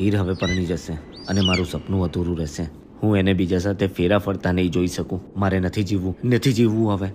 હીર હવે પરણી જશે અને મારું સપનું અધૂરું રહેશે. હું એને બીજા સાથે ફેરા ફરતા નહીં જોઈ શકું. મારે નથી જીવવું નથી જીવવું હવે.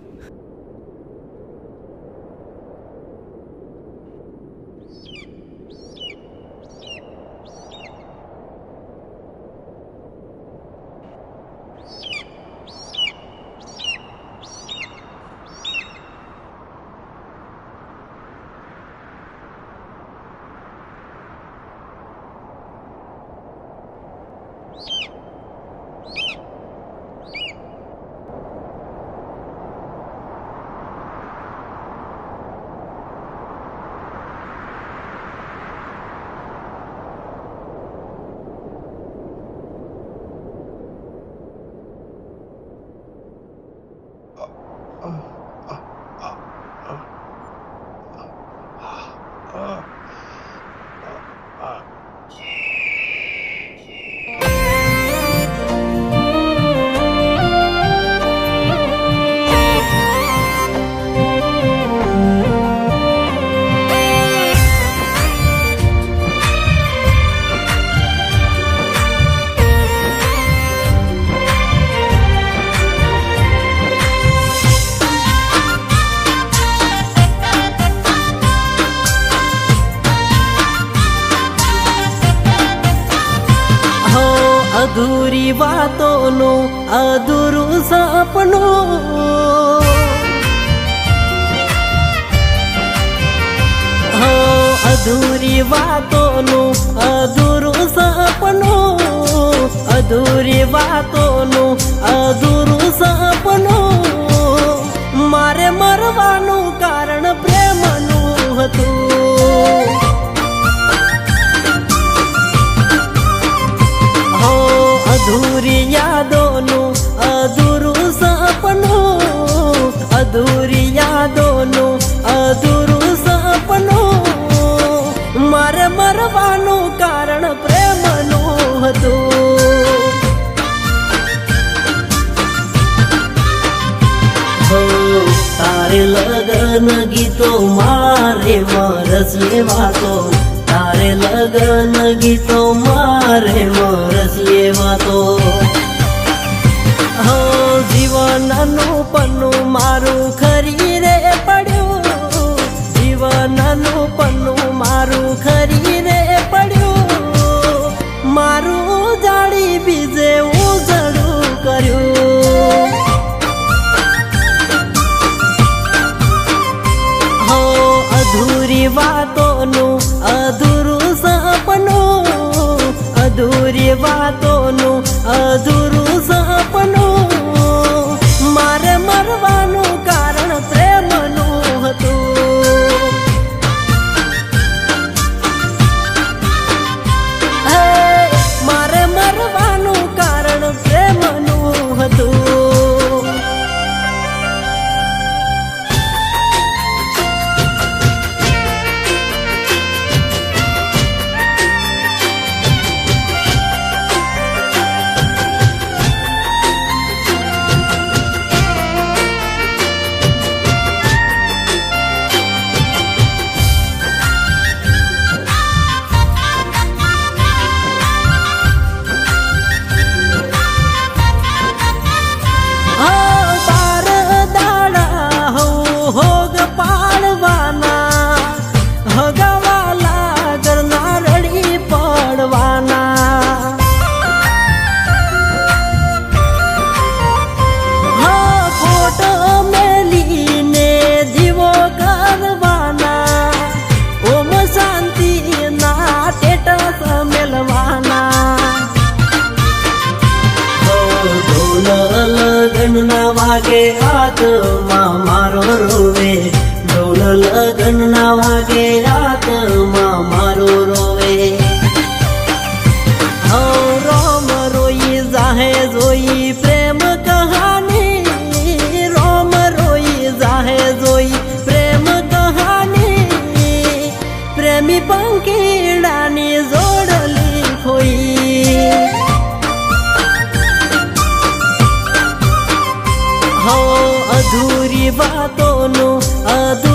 અધૂરી વાતોનું અધૂરું સપનું. અધૂરી વાતોનું અધૂરું સપનું. અધૂરી વાતોનું અધૂરું સપનું. લગન ગીતો મારે મરસ લેવાતો તારે લગન ગીતો મારે મરસ લેવાતો જીવનનું પન્નું અધૂરી વાતોનું અધૂરું સપનું અધૂરી વાતોનું અધૂરું વાગે હાથમાં મારો રોવે. ઢોલ લગનના વાગે હાથમાં મારો હો અધૂરી વાતોનો અધૂરી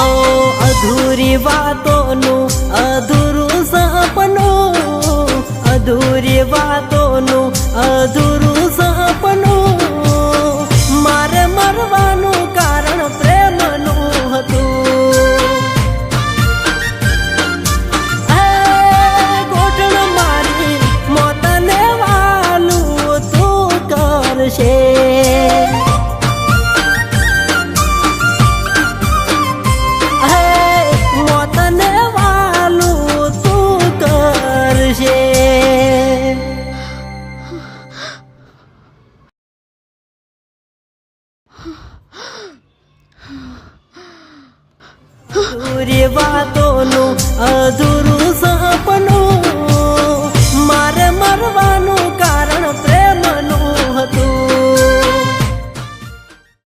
હો અધૂરી વાતોનું અધૂરું સપનું અધૂરી વાતોનું અધૂરું વાતોનું અધૂરું